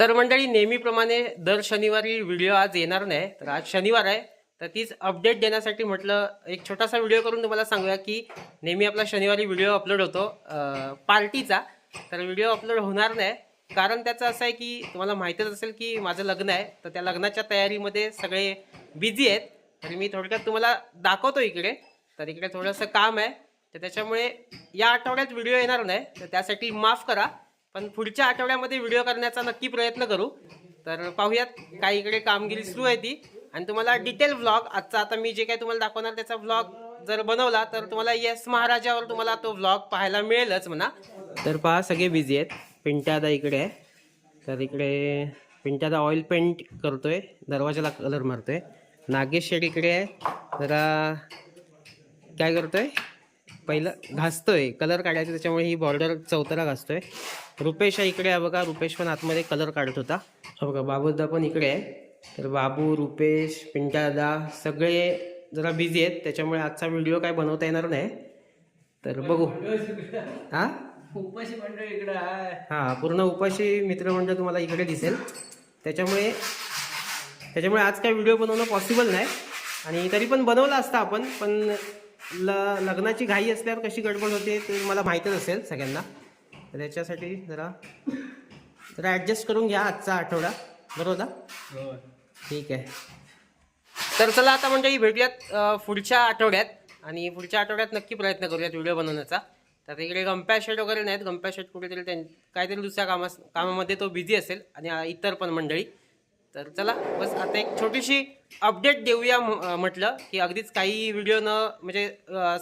तर मंडळी नेहमीप्रमाणे दर शनिवारी व्हिडिओ आज येणार नाही तर आज शनिवार आहे तर तीच अपडेट देण्यासाठी म्हटलं एक छोटासा व्हिडिओ करून तुम्हाला सांगूया की नेहमी आपला शनिवारी व्हिडिओ अपलोड होतो पार्टीचा. तर व्हिडिओ अपलोड होणार नाही कारण त्याचं असं आहे की तुम्हाला माहितीच असेल की माझं लग्न आहे तर त्या लग्नाच्या तयारीमध्ये सगळे बिझी आहेत. तर मी थोडक्यात तुम्हाला दाखवतो इकडे. तर इकडे थोडंसं काम आहे तर त्याच्यामुळे या आठवड्यात व्हिडिओ येणार नाही तर त्यासाठी माफ करा. पण पुढच्या आठवड्यामध्ये व्हिडिओ करण्याचा नक्की प्रयत्न करू. तर पाहूयात काय इकडे कामगिरी सुरू आहे ती. आणि तुम्हाला डिटेल व्लॉग आजचा आता मी जे काही तुम्हाला दाखवणार त्याचा व्लॉग जर बनवला तर तुम्हाला येस महाराजावर तुम्हाला तो व्लॉग पाहायला मिळेलच म्हणा. तर पहा सगळे बिझी आहेत. पिंट्यादा इकडे आहे. तर इकडे पिंट्यादा ऑइल पेंट करतोय. दरवाजाला कलर मारतोय. नागेश शेड इकडे आहे. जरा काय करतोय? पहिलं घासतोय कलर काढायचा त्याच्यामुळे ही बॉर्डर चौथरा घासतोय. रुपेश आहे इकडे आहे बघा रुपेश पण आतमध्ये कलर काढत होता. हा बघा बाबूदा पण इकडे आहे. तर बाबू रुपेश पिंटादा सगळे जरा बिझी आहेत त्याच्यामुळे आजचा व्हिडिओ काय बनवता येणार नाही. तर बघू. हा? उपाशी मंडळ इकडे हा पूर्ण उपाशी मित्रमंडळ तुम्हाला इकडे दिसेल. त्याच्यामुळे त्याच्यामुळे आज काय व्हिडिओ बनवणं पॉसिबल नाही. आणि तरी पण बनवला असता आपण पण ल लग्नाची घाई असल्यावर कशी गडबड होते ते मला माहीतच असेल सगळ्यांना. तर त्याच्यासाठी जरा जरा ॲडजस्ट करून घ्या आजचा आठवडा. बरोबर ना? ठीक आहे. तर चला आता म्हणजे भेटूयात पुढच्या आठवड्यात. आणि पुढच्या आठवड्यात नक्की प्रयत्न करूयात व्हिडिओ बनवण्याचा. तर इकडे शेट वगैरे नाहीत. शेट कुठेतरी त्यां काहीतरी दुसऱ्या कामास कामामध्ये तो बिझी असेल. आणि इतर पण मंडळी. तर चला बस आता एक छोटीशी अपडेट देऊया म्हटलं की अगदीच काही व्हिडिओ न म्हणजे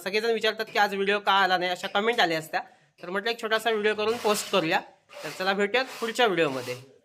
सगळेजण विचारतात की आज व्हिडिओ का आला नाही अशा कमेंट आल्या असत्या. तर म्हटलं एक छोटासा व्हिडिओ करून पोस्ट करूया. तर चला भेटूयात पुढच्या व्हिडिओमध्ये